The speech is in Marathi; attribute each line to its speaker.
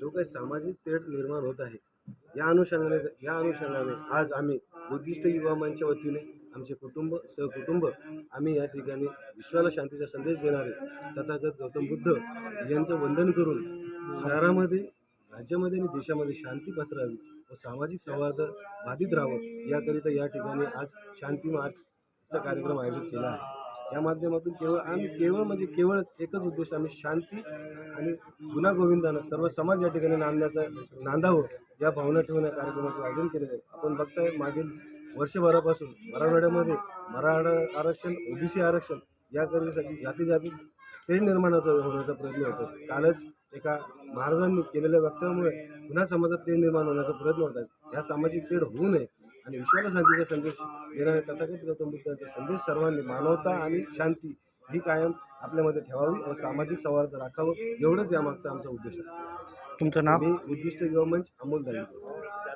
Speaker 1: जो काही सामाजिक तेढ निर्माण होत आहे या अनुषंगाने या अनुषंगाने आज आम्ही बुद्धिस्ट युवा मंचच्या वतीने आमचे कुटुंब सहकुटुंब आम्ही या ठिकाणी विश्वाला शांतीचा संदेश देणारे तथागत गौतम बुद्ध यांचं वंदन करून शहरामध्ये राज्यामध्ये आणि देशामध्ये शांती पसरावी व सामाजिक संवाद बाधित राहावं याकरिता या ठिकाणी आज शांती मार्चचा कार्यक्रम आयोजित केला आहे. या माध्यमातून केवळ आम्ही केवळ म्हणजे केवळ एकच उद्देश आम्ही शांती आणि गुन्हा गोविंदानं सर्व समाज या ठिकाणी नांदण्याचा नांदावं या भावना ठेवून या कार्यक्रमाचं आयोजन केलेलं आहे आपण बघताय मागील वर्षभरापासून मराठवाड्यामध्ये मराठा आरक्षण ओबीसी आरक्षण या करण्यासाठी जाती जाती तेढ निर्माणाचा होण्याचा प्रयत्न होतो कालच एका महाराजांनी केलेल्या वक्तव्यामुळे पुन्हा समाजात तेढ निर्माण होण्याचा प्रयत्न होत आहे. या सामाजिक तेढ होऊ नये. आणि विश्वाला शांतीचा संदेश देणारे तथागत गौतम बुद्धांचा संदेश सर्वांनी मानवता आणि शांती ही कायम आपल्यामध्ये ठेवावी व सामाजिक सौहार्द राखावं. एवढंच यामागचा आमचा उद्देश आहे.
Speaker 2: तुमचं नाव?
Speaker 1: बुद्धिस्ट युवा मंच अमोल दाई